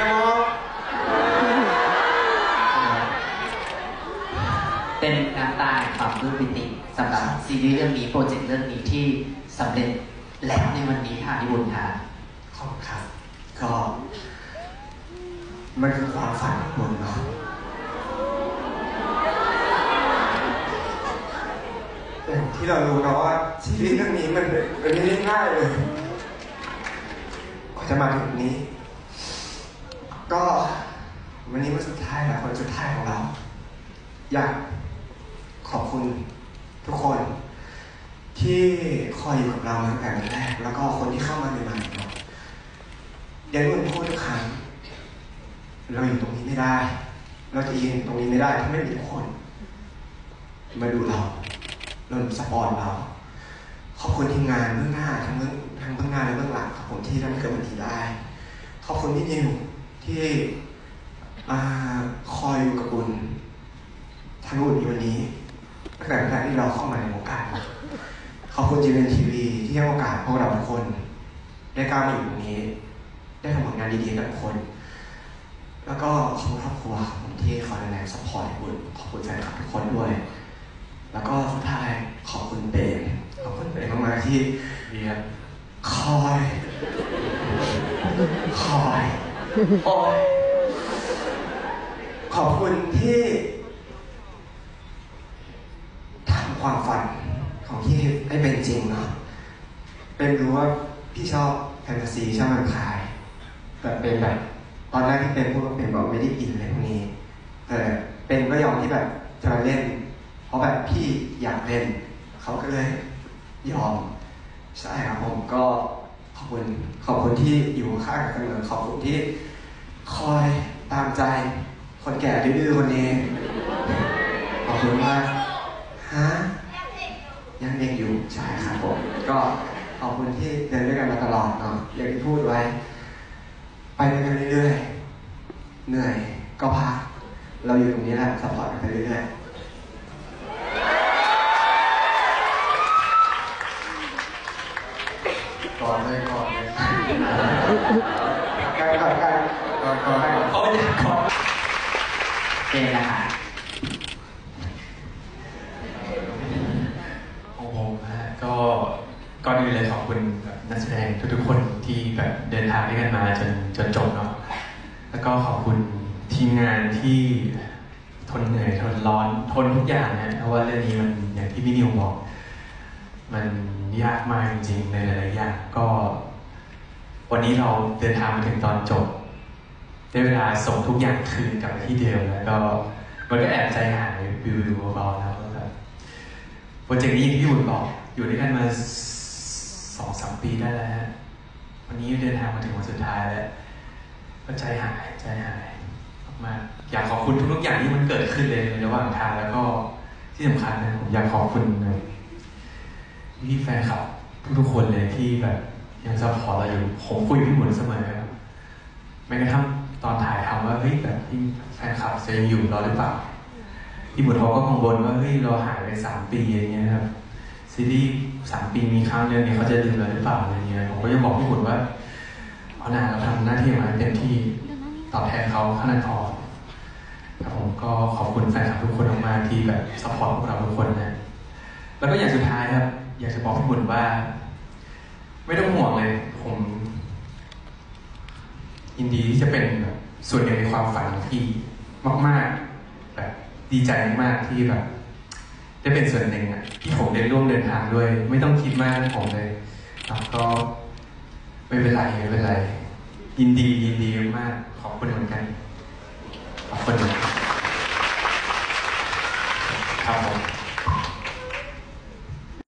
อย่ามองเป็นน้ำตาความปลื้มปิติสำหรับซีรีส์เรื่องนี้โปรเจกต์เรื่องนี้ที่สำเร็จแล้วในวันนี้ค่ะพี่บุญค่ะขอบคุณครับก็มันคือความฝันของผมเนาะอย่างที่เรารู้นะว่าชีวิตเรื่องนี้มันมันไม่ได้ง่ายเลยกว่าจะมาถึงนี้ ก็วันนี้วันสุดท้ายแล้วคนสุดท้ายของเรา อยากขอบคุณทุกคน ที่คอยอยู่กับเราตั้งแต่วันแรก แล้วก็คนที่เข้ามาใหม่ๆเนาะเดี๋ยวนุ่นพูดทุกครั้งเราอยู่ตรงนี้ไม่ได้ เราจะยืนตรงนี้ไม่ได้ถ้าไม่มีทุกคน มาดูเราเราสปอร์ตเรา ขอบคุณทีมงานเบื้องหน้าทั้งเบื้องทั้งเบื้องหน้าและเบื้องหลังขอบคุณที่ทำให้เกิดวันนี้ได้ ขอบคุณพี่นิว ที่อ่าคอยอยู่กับบุญทั้งบุญในวันนี้ตั้งแต่แรกที่เราเข้ามาในวงการขอบคุณจีเอ็นทีวีที่ให้โอกาสพวกเราทุกคน ได้ก้าวมาอยู่ตรงนี้ ได้ทำผลงานดีๆกับทุกคน แล้วก็ขอบคุณครอบครัวของผมที่คอยแรงสปอร์ตให้บุญขอบคุณแฟนคลับทุกคนด้วย แล้วก็สุดท้ายขอบคุณเปรมขอบคุณเปรมมากๆที่เรียนคอยคอย โอ้ขอบคุณที่ทำความฝันของพี่ให้เป็นจริงเนาะเป็นรู้ว่าพี่ชอบแฟนตาซีชอบมันพายแบบเป็นแบบตอนแรกที่เป็นพูดว่าเป็นแบบไม่ได้อินอะไรพวกนี้แต่เป็นก็ยอมที่แบบจะมาเล่น เพราะแบบพี่อยากเล่น เขาก็เลยยอมใช่ครับผมก็ ขอบคุณขอบคุณที่อยู่ข้างกันเสมอขอบคุณที่คอยตามใจคนแก่ดื้อๆคนนี้ ขอบคุณมากฮะยังเด็กอยู่ใช่ครับผมก็ขอบคุณที่เดินด้วยกันมาตลอดเนาะอย่างที่พูดไว้ ไปด้วยกันเรื่อยๆเหนื่อยก็พักเราอยู่ตรงนี้แหละสปอร์ตกันไปเรื่อยๆ อนเลยก่อนเลยการก่อนการก่อนก่อนให้ก่อนโอ้ยขอบเป็นนะคะของผมฮะก็ก่อนอื่นเลยขอบคุณแบบนักแสดงทุกๆคนที่แบบเดินทางด้วยกันมาจนจนจบเนาะแล้วก็ขอบคุณทีมงานที่ทนเหนื่อยทนร้อนทนทุกอย่างนะเพราะว่าเรื่องนี้มันอย่างที่พี่นิวบอก มันยากมากจริงๆในหลายๆอย่างก็ วันนี้เราเดินทางมาถึงตอนจบได้เวลาส่งทุกอย่างคืนกลับมาที่เดิมแล้วก็มันก็แอบใจหายวิววิวเบาๆแล้วแบบโปรเจกต์นี้อย่างที่พี่บุญบอกอยู่ด้วยกันมาสองสามปีได้แล้วฮะวันนี้เดินทางมาถึงวันสุดท้ายแล้วก็ใจหายใจหายมากอยากขอบคุณทุกๆอย่างที่มันเกิดขึ้นเลยในระหว่างทางแล้วก็ที่สำคัญนะผมอยากขอบคุณเลย พี่แฟนคลับทุกๆคนเลยที่แบบยังซัพพอร์ตเราอยู่ผมคุยพี่หมุนเสมอครับแม้กระทั่งตอนถ่ายทำว่าเฮ้ยแบบที่แฟนคลับจะยังอยู่เราหรือเปล่าพี่บุตรเขาก็กังวลว่าเฮ้ยเราหายไปสามปีอย่างเงี้ยครับซีรีส์สามปีมีครั้งเดียวเนี่ยเขาจะลืมเราหรือเปล่าอะไรเงี้ยผมก็ยังบอกพี่บุตรว่าเอาหน้าเราทำหน้าที่มาเต็มที่ตอบแทนเขาเท่านั้นพอครับผมก็ขอบคุณแฟนคลับทุกคนมากๆที่แบบซัพพอร์ตพวกเราทุกคนนะแล้วก็อย่างสุดท้ายครับ อยากจะบอกพี่บุตรว่า ไม่ต้องห่วงเลย ผมยินดีที่จะเป็นแบบส่วนหนึ่งในความฝันของพี่มาก ๆ แบบดีใจมากที่แบบ ได้เป็นส่วนหนึ่งอะที่ผมได้ร่วมเดินทางด้วย ไม่ต้องคิดมากผมเลยแล้วก็ไม่เป็นไรไม่เป็นไรยินดียินดีมาก ขอบคุณเหมือนกันขอบคุณ